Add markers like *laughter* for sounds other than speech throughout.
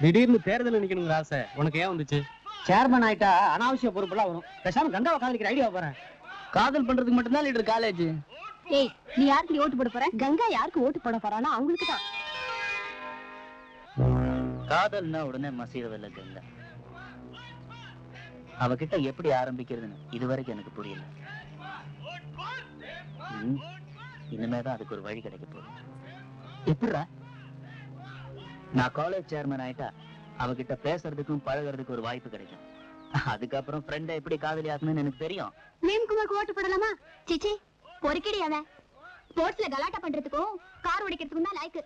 திடீர்னு தேர்தல் நிக்கணுங்கிற ஆசை உனக்கு ஏன் வந்துச்சு? சேர்மன் ஆயிட்டா அனாவசிய பொறுப்பெல்லாம் வரும். பேசாம கங்காவை காதலிக்கிற ஐடியா போறேன். காதல் பண்றதுக்கு மட்டும்தான் லீடர் காலேஜ் ஏய் நீ யாருக்கு ஓட்டு போட போற? கங்கா யாருக்கு ஓட்டு போட போறானா அவங்களுக்கு தான் காதல்னா உடனே மசீரவில்லை கங்கா. அவகிட்ட எப்படி ஆரம்பிக்கிறதுன்னு இதுவரைக்கும் எனக்கு புரியல. இனிமேதான் அதுக்கு ஒரு வழி கிடைக்க போகுது. எப்படிடா? நான் காலேஜ் சேர்மன் ஆயிட்டா அவகிட்ட பேசுறதுக்கும் பழகுறதுக்கும் ஒரு வாய்ப்பு கிடைக்கும். அதுக்கப்புறம் ஃப்ரெண்ட எப்படி காதலி ஆகணும்னு எனக்கு தெரியும். மேம்குமாருக்கு ஓட்டு போடலாமா சிச்சி பொறுக்கிடி அவன். ஸ்போர்ட்ஸ்ல கலாட்டா பண்றதுக்கும் கார் ஓடிக்கிறதுக்கும் தான் லாய்க்கு.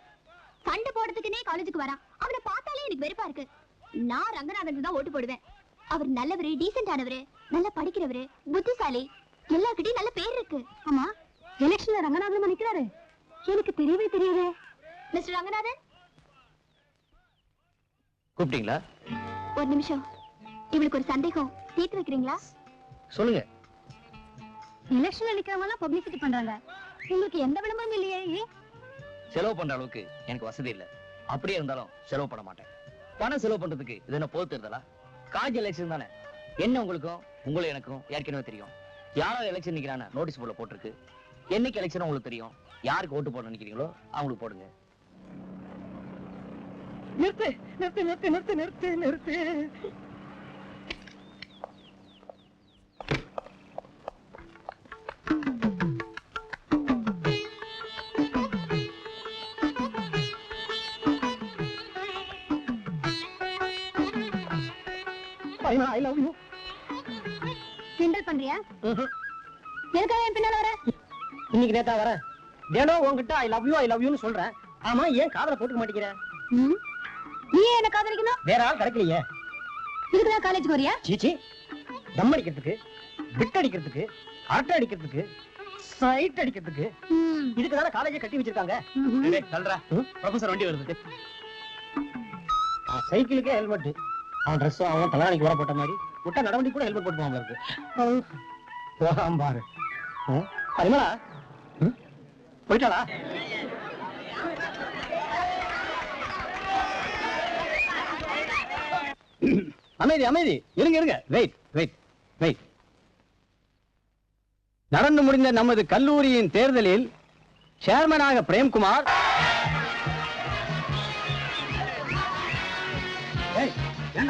சண்டை போடுறதுக்குனே காலேஜுக்கு வரான். அவனை பார்த்தாலே எனக்கு வெறுப்பா இருக்கு. நான் ரங்கநாதனுக்கு தான் ஓட்டு போடுவேன். அவர் நல்லவரு டீசென்ட் ஆனவரு நல்லா படிக்கிறவரு புத்திசாலி. எல்லார்கிட்டயும் நல்ல பேர் இருக்கு. ஆமா எலெக்ஷன்ல ரங்கநாதன் நிக்கிறாரு. எனக்கு தெரியவே தெரியாதே. மிஸ்டர் ரங்கநாதன்? கூப்பிட்டீங்களா? ஒரு நிமிஷம். இவளுக்கு ஒரு சந்தேகம். தீர்த்து வைக்கிறீங்களா? சொல்லுங்க. எலெக்ஷன்ல நிக்கிறவங்க எல்லாம் பப்ளிசிட்டி பண்றாங்க. உங்களுக்கு எந்த விளம்பரம் இல்லையே? செலவு பண்ற அளவுக்கு எனக்கு வசதி இல்ல. அப்படியே இருந்தாலும் செலவு பண்ண மாட்டேன். பணம் செலவு பண்றதுக்கு இது என்ன போது தெரிதலா? காலேஜ் எலெக்ஷன் தானே. என்ன உங்களுக்கும் உங்களை எனக்கும் ஏற்கனவே தெரியும். யாரோ எலெக்ஷன் நிக்கிறான நோட்டீஸ் போர்டுல போட்டிருக்கு. என்னைக்கு எலெக்ஷன் உங்களுக்கு தெரியும். யாருக்கு ஓட்டு போட நினைக்கிறீங்களோ அவங்களுக்கு போடுங்க. நிறுத்து நிறுத்து நிறுத்து நிறுத்து நிறுத்து நிறுத்து. ஐ லவ் யூ கிண்டல் பண்றியா? எதுக்காக என் பின்னால வர? இன்னைக்கு நேத்தா வரேன் தினம் உன்கிட்ட I love you I love யூன்னு சொல்றேன். ஆமா ஏன் காதல போட்டுக்க மாட்டேங்கிறேன்? நீ என்ன காதலிக்கணும்? வேற ஆள் கிடைக்கலையே. இதுக்குதான் காலேஜ் போறியா? சீச்சி தம் அடிக்கிறதுக்கு பிட் அடிக்கிறதுக்கு அரட்டை அடிக்கிறதுக்கு சைட் அடிக்கிறதுக்கு. இதுக்கு தானே காலேஜை கட்டி வச்சிருக்காங்க? ப்ரொஃபசர் வண்டி வருது. சைக்கிளுக்கே ஹெல்மெட் அவன் ட்ரெஸ்ஸும் அவன் தலைவலிக்கு வர போட்ட மாதிரி. விட்டா நடவண்டி கூட ஹெல்மெட் போட்டு போகாம இருக்கு போகாம பாரு? பரிமளா? போயிட்டாளா? அமைதி அமைதி. இருங்க இருங்க. வெயிட் வெயிட் வெயிட் நடந்து முடிந்த நமது கல்லூரியின் தேர்தலில் சேர்மனாக பிரேம்குமார்.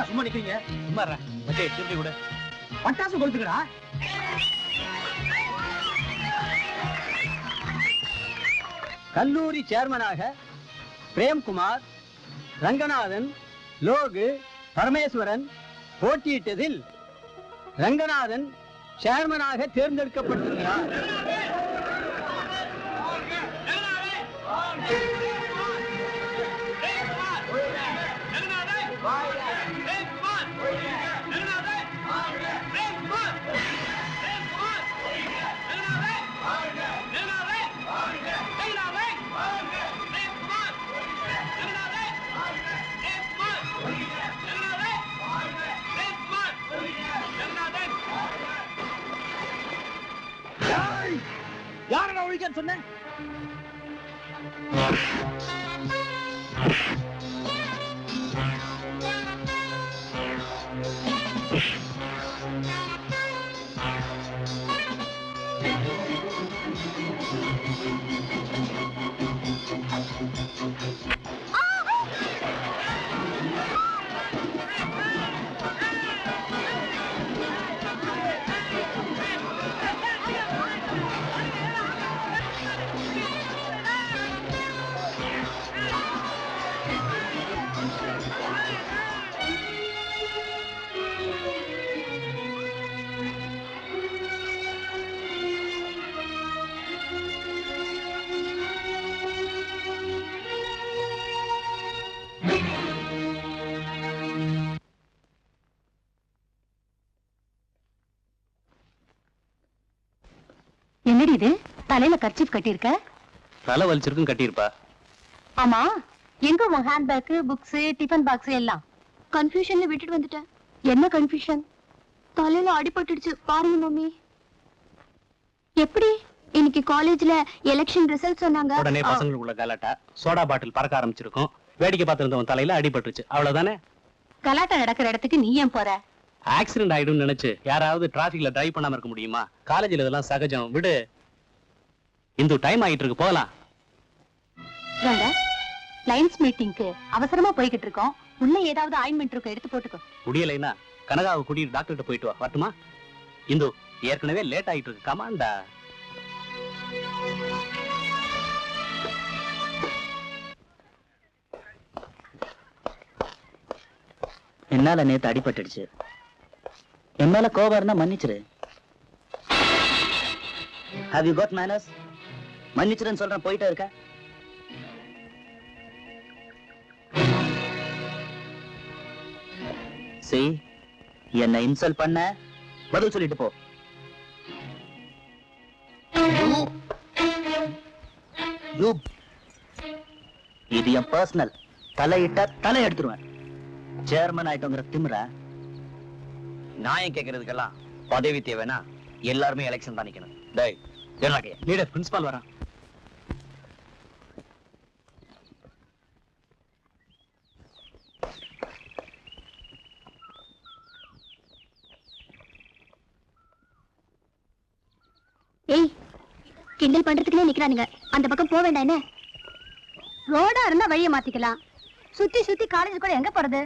சும்மா நிக்கிறீங்க? சும்மா மச்சே கூட. பட்டாசு கொடுத்துக்கடா கல்லூரி சேர்மனாக பிரேம்குமார் ரங்கநாதன் லோகு பரமேஸ்வரன் போட்டியிட்டதில் ரங்கநாதன் சேர்மனாக தேர்ந்தெடுக்கப்பட்டிருக்கிறார். யாரை ஒழிக்கன்னு சொன்னேன் என்னடி இது? தலையில கர்ச்சீப் கட்டியிருக்க? தலை வலிச்சிருக்கும் கட்டியிருப்பா. ஆமா. எங்க உன் ஹேண்ட்பேக் புக்ஸ் டிஃபன் பாக்ஸ் எல்லாம்? கன்ஃபியூஷன்ல விட்டுட்டு வந்துட்டேன். என்ன கன்ஃபியூஷன் தலையில அடிபட்டுடுச்சு. பாருங்க மம்மி. எப்படி? இன்னைக்கு காலேஜ்ல எலெக்ஷன் ரிசல்ட் சொன்னாங்க. உடனே பசங்களுக்குள்ள கலாட்டா சோடா பாட்டில் பறக்க ஆரம்பிச்சிருக்கும். வேடிக்கை பார்த்திருந்தவன் தலையில அடிபட்டுருச்சு. அவ்வளவுதானே? கலாட்டா நடக்கிற இடத்துக்கு நீ ஏன் போற? ஆக்சிடென்ட் ஆயிடும்னு நினைச்சு யாராவது டிராபிக்ல டிரைவ் பண்ணாம இருக்க முடியுமா? காலேஜ்ல இதெல்லாம் சகஜம். விடு. இந்து டைம் ஆயிட்டு இருக்கு. போகலாம். லைன்ஸ் மீட்டிங்க்கு அவசரமா போய்கிட்டு இருக்கோம். உள்ள ஏதாவது ஆயின்மெண்ட் இருக்கும் எடுத்து போட்டுக்கோ. முடியலைன்னா கனகாவை கூட்டிட்டு டாக்டர்கிட்ட போயிட்டு வா. வரட்டுமா? இந்து ஏற்கனவே லேட் ஆயிட்டு இருக்கு. கமாண்டா என்னால நேத்து அடிபட்டுடுச்சு. என் மேல கோபம் இருந்தா மன்னிச்சிரு. ஹாவ் யூ காட் மேனஸ் மன்னிச்சிருன்னு சொல்றேன் போயிட்டே இருக்க. செய் என்ன இன்சல்ட் பண்ண பதில் சொல்லிட்டு போ. இது என் பர்சனல் தலையிட்டா தலை எடுத்துருவேன். சேர்மன் ஆயிட்டோங்கிற திமுறை நியாயம் கேட்கறதுக்கெல்லாம் பதவி தேவைன்னா எல்லாருமே எலெக்ஷன் தான் நிக்கணும். டேய் என்ன கையா லீடர் பிரின்சிபால் வரா ஏய் கிண்டல் பண்றதுக்குனே நிக்கிறானுங்க. அந்த பக்கம் போக வேண்டாம் என்ன? ரோடா இருந்தா வழிய மாத்திக்கலாம். சுத்தி சுத்தி காலேஜ் கூட எங்க போறது?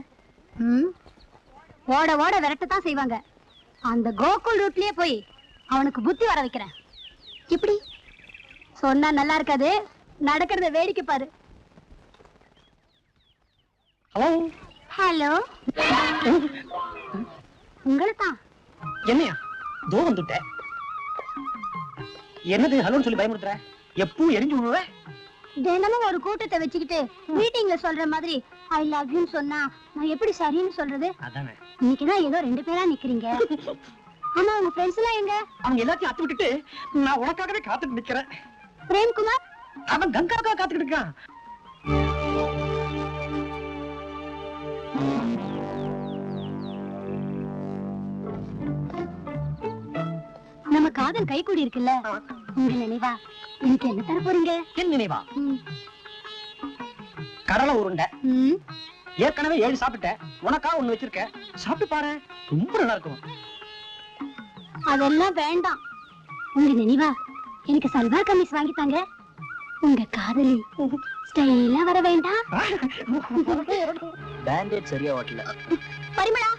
ம்? ஓட ஓட விரட்டத்தான் செய்வாங்க. அந்த கோகுல் ரூட்லயே போய் அவனுக்கு புத்தி வர வைக்கிறேன். எப்படி சொன்னா நல்லா இருக்காது. நடக்கிறத வேடிக்கை பாரு. ஹலோ? ஹலோ? உங்களை தான் என்னையா? தோ வந்துட்டேன் என்னது ஹலோன்னு சொல்லி பயமுறுத்துற? எப்பவும் எரிஞ்சு விடுவ தினமும் ஒரு கூட்டத்தை வச்சுக்கிட்டு மீட்டிங்ல சொல்ற மாதிரி ஐ லவ் யூ சொன்னா நான் எப்படி சரின்னு சொல்றது? இன்னைக்குதான் ஏதோ ரெண்டு பேரா நிக்கிறீங்க. ஆமா உங்க ஃப்ரெண்ட்ஸ் எல்லாம் எங்க? அவங்க எல்லாத்தையும் அத்து விட்டுட்டு நான் உனக்காகவே காத்துட்டு நிக்கிறேன். பிரேம்குமார்? அவன் கங்காவுக்காக காத்துக்கிட்டு இருக்கான். நம்ம காதல் கைகூடி இருக்குல்ல? உங்க நினைவா எனக்கு என்ன தர போறீங்க? என் நினைவா? கடலை உருண்டை. ஏற்கனவே ஏழு சாப்பிட்டேன். உனக்கா ஒண்ணு வச்சிருக்கேன். சாப்பிட்டு பாரு ரொம்ப நல்லா இருக்கும். அதெல்லாம் வேண்டாம். உங்க நினைவா எனக்கு சல்வார் கமிஸ் வாங்கி தாங்க. உங்க காதலி ஸ்டைலா வர வேண்டாம். *laughs* பேண்டேட் சரியா ஓட்டல. Parimala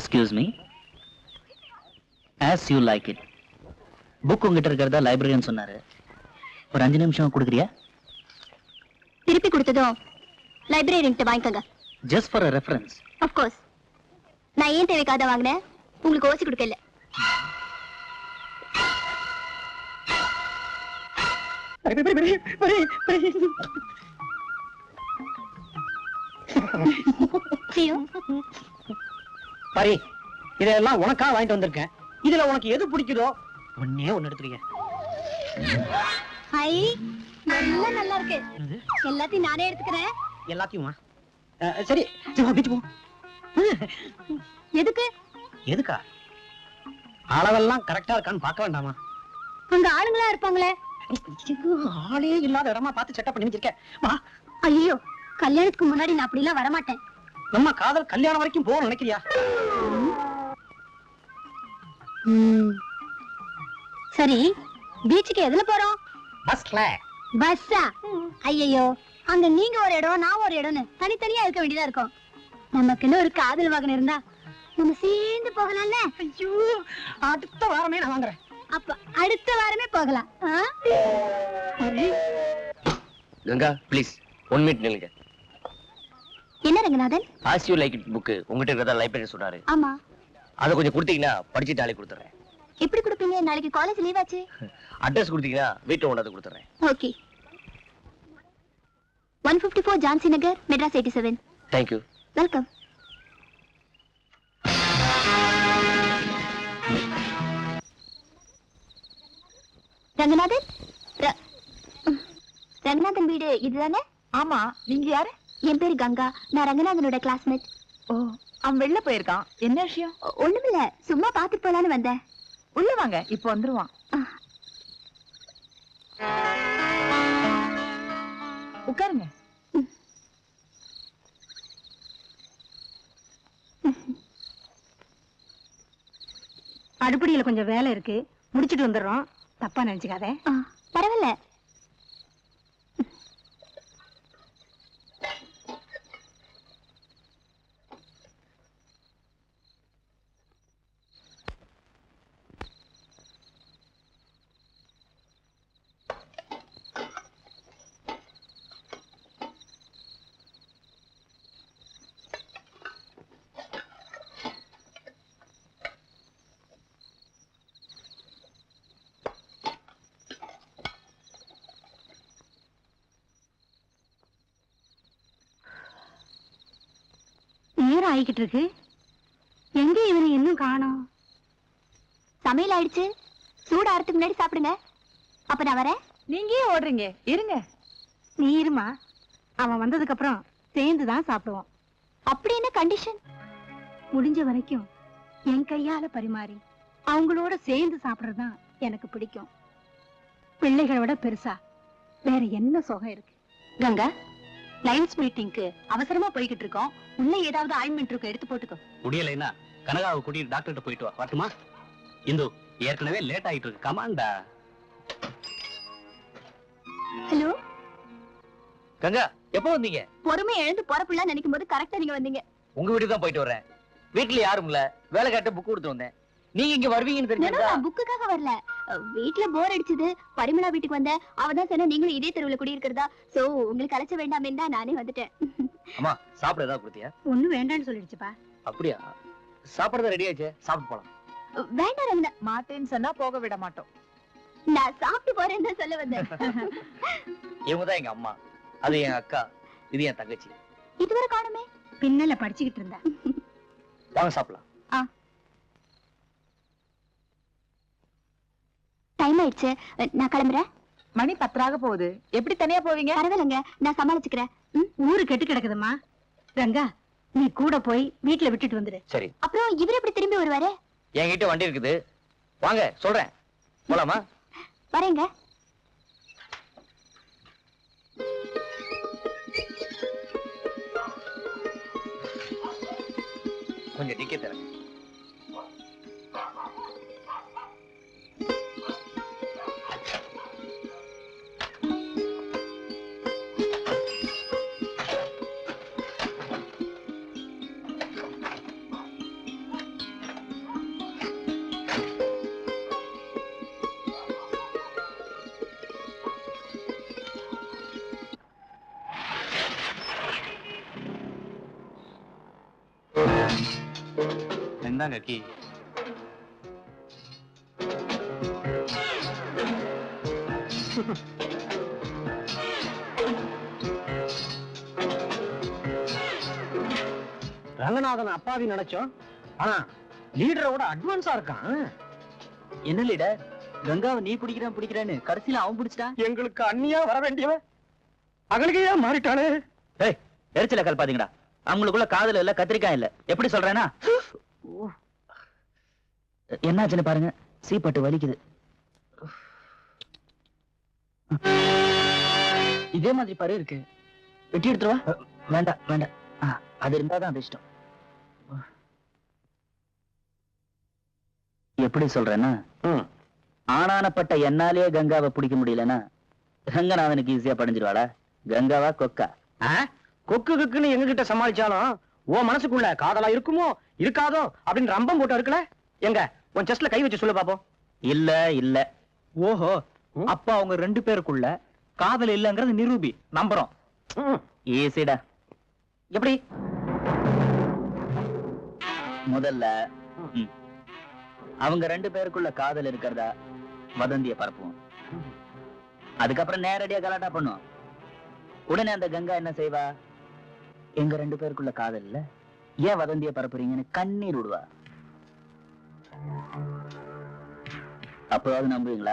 excuse me as you like it book உங்ககிட்ட இருக்கிறதா லைப்ரரியன் சொன்னாரு. ஒரு அஞ்சு நிமிஷம் கொடுக்குறியா? திருப்பி கொடுத்ததும் லைப்ரரியன்ட்ட வாங்கிக்கோங்க. Just for reference of course நான் ஏன் தேவைக்காக வாங்கினேன்? உங்களுக்கு ஓசி கொடுக்கல See you. பரி இதெல்லாம் உனக்கா வாங்கிட்டு வந்திருக்கேன். இதுல உனக்கு எது பிடிக்குதோ ஒன்னே ஒண்ணு எடுத்துருங்க ஹை எல்லாம் நல்லா இருக்கு. எல்லாத்தையும் நானே எடுத்துக்கிறேன். எல்லாத்தையுமா? சரி சரி, வா, பீச் போ. எதுக்கு? எதுக்கா? அளவெல்லாம் கரெக்டா இருக்கான்னு பார்க்க வேண்டாமா? அங்க ஆளுங்களா இருப்பாங்களே? ஆளே இல்லாத இடமா பார்த்து செட்டப் பண்ணி வச்சிருக்கேன் வா. ஐயோ கல்யாணத்துக்கு முன்னாடி நான் அப்படிலாம் வரமாட்டேன். நம்ம காதல் கல்யாணம் வரைக்கும் போகணும் நினைக்கிறியா. சரி பீச்சுக்கு எதுல போறோம்? பஸ்ல பஸ்ஸா ஐயோ அங்க நீங்க ஒரு இடம் நான் ஒரு இடம்னு தனித்தனியா இருக்க வேண்டியதா இருக்கும். நமக்குன்னு ஒரு காதல் வாகனம் இருந்தா நம்ம சேர்ந்து போகலாம்ல? ஐயோ அடுத்த வாரமே நான் வாங்குறேன். அப்ப அடுத்த வாரமே போகலாம்? கங்கா ப்ளீஸ் ஒன் மினிட் நில்லுங்க. என்ன Ranganathan? As you like it book உங்ககிட்ட இருக்கிறதா லைப்ரரி சொன்னாரு. ஆமா. அதை கொஞ்சம் கொடுத்தீங்கன்னா படிச்சுட்டு நாளைக்கு கொடுத்துறேன். எப்படி கொடுப்பீங்க? நாளைக்கு காலேஜ் லீவ் ஆச்சு. அட்ரஸ் கொடுத்தீங்கன்னா வீட்டில் கொண்டாந்து கொடுத்துறேன். Okay one fifty four Jhansi Nagar Madras eighty seven thank you welcome Ranganathan? ர- ரங்கநாதன் வீடு இதுதானே? ஆமா. நீங்க யாரு? என் பேர் கங்கா. நான் ரங்கநாதனோட கிளாஸ்மேட் ஓ அவன் வெளில போயிருக்கான். என்ன விஷயம்? ஒண்ணுமில்ல. சும்மா பாத்துட்டு போலான்னு வந்தேன். உள்ள வாங்க இப்போ வந்துருவான். உட்காருங்க. அடுப்படியில கொஞ்சம் வேலை இருக்கு. முடிச்சிட்டு வந்துடுறோம். தப்பா நினைச்சுக்காத. பரவாயில்ல. நேரம் ஆகிக்கிட்டு இருக்கு எங்க இவனை இன்னும் காணோம்? சமையல் ஆயிடுச்சு. சூடாறதுக்கு முன்னாடி சாப்பிடுங்க. அப்ப நான் வரேன். நீங்க ஏன் ஓடுறீங்க. இருங்க. நீ இருமா. அவன் வந்ததுக்கு அப்புறம் சேர்ந்து தான் சாப்பிடுவோம். அப்படி என்ன கண்டிஷன் முடிஞ்ச வரைக்கும் என் கையால பரிமாறி அவங்களோட சேர்ந்து சாப்பிடுறதுதான் எனக்கு பிடிக்கும். பிள்ளைகளை விட பெருசா வேற என்ன சுகம் இருக்கு? கங்கா லைன்ஸ் மீட்டிங்க்கு அவசரமா போய்கிட்டு இருக்கோம். உள்ள ஏதாவது ஆயின்மெண்ட் இருக்கும் எடுத்து போட்டுக்கோ. முடியலைன்னா கனகாவை கூட்டிட்டு டாக்டர்கிட்ட போயிட்டு வா வரட்டுமா? இந்து ஏற்கனவே லேட் ஆயிட்டு இருக்கு. கமாண்டா ஹலோ கங்கா எப்போ வந்தீங்க? பொறுமை எழுந்து போறப்புள்ள நினைக்கும் போது கரெக்டா நீங்க வந்தீங்க. உங்க வீட்டுக்கு தான் போயிட்டு வரேன் வீட்டுல யாரும் இல்ல. வேலை காட்ட புக் கொடுத்து வந்தேன். நீங்க இங்க வருவீங்கன்னு தெரிஞ்சா நான் புக்குக்காக வரல. வீட்ல போர் அடிச்சது. பரிமளா வீட்டுக்கு வந்தேன் அவ தான் சொன்னா நீங்களும் இதே தெருவுல குடியிருக்கிறதா. சோ உங்களுக்கு அழைச்ச வேண்டாமே தான் நானே வந்துட்டேன். அம்மா சாப்பிட ஏதாவது கொடுத்தியா? ஒண்ணும் வேண்டாம்னு சொல்லிடுச்சுப்பா. அப்படியா? சாப்பிடுறது ரெடி ஆச்சு சாப்பிட்டு போலாம். வேண்டாம் ரங்கனா மாட்டேன்னு சொன்னா போக விட மாட்டோம். நான் சாப்பிட்டு போறேன்னு சொல்ல வந்தேன். இவங்க தான் எங்க அம்மா. அது என் அக்கா. இது என் தங்கச்சி. இதுவரை காணுமே. பின்னல படிச்சுக்கிட்டு இருந்தா. வாங்க சாப்பிடலாம். டைம் ஆயிடுச்சு. நான் கிளம்புறேன். மணி பத்தராக போகுது. எப்படி தனியா போவீங்க? பரவாயில்லைங்க நான் சமாளிச்சுக்கிறேன். ஊரு கெட்டு கிடக்குதும்மா. ரங்கா நீ கூட போய் வீட்டுல விட்டுட்டு வந்துடு சரி. அப்புறம் இவர் எப்படி திரும்பி வருவாரு? என்கிட்ட வண்டி இருக்குது. வாங்க சொல்றேன். போலாமா? வரேங்க. கொஞ்சம் டிக்கெட் தரேன். இந்தாங்க கீ ரங்கநாதன் அப்பாவி நினைச்சோம். ஆனா லீடரோட அட்வான்ஸா இருக்கான். என்ன லீடர் கங்காவை நீ பிடிக்கிறேன் பிடிக்கிறேன்னு கடைசியில அவன் பிடிச்சிட்டான் எங்களுக்கு அண்ணியா வர வேண்டியவன் அகலுகையா மாறிட்டானே? எரிச்சல கல்பாதீங்கடா அவங்களுக்குள்ள காதல் இல்ல கத்திரிக்காய் இல்ல. எப்படி சொல்றேன்னா? என்னாச்சுன்னு பாருங்க. சீப்பட்டு வலிக்குது. இதே மாதிரி பாரு இருக்கு. வெட்டி எடுத்துருவா? வேண்டாம் வேண்டாம். அது இருந்தாதான் அதிர்ஷ்டம் எப்படி சொல்றேன்னா. ஆனானப்பட்ட என்னாலேயே கங்காவை பிடிக்க முடியலன்னா ரங்கநாதனுக்கு ஈஸியா படிஞ்சிருவாளா? கங்காவா கொக்கா? கொக்கு கொக்குன்னு எங்க கிட்ட சமாளிச்சாலும் உன் மனசுக்குள்ள காதலா இருக்குமோ இருக்காதோ அப்படின்னு ரம்பம் போட்டு இருக்கல எங்க? உன் செஸ்ட்ல கை வச்சு சொல்லு பாப்போம். இல்ல இல்ல. ஓஹோ. அப்ப அவங்க ரெண்டு பேருக்குள்ள காதல் இல்லங்கிறது நிரூபி. நம்புறோம். ஈஸிடா. எப்படி? முதல்ல அவங்க ரெண்டு பேருக்குள்ள காதல் இருக்கிறதா வதந்திய பரப்புவோம். அதுக்கப்புறம் நேரடியா கலாட்டா பண்ணுவோம். உடனே அந்த கங்கா என்ன செய்வா? எங்க ரெண்டு பேருக்குள்ள காதல் இல்ல. ஏன் வதந்திய பரப்புறீங்கன்னு கண்ணீர் விடுவா. அப்போவாவது நம்புவீங்களா?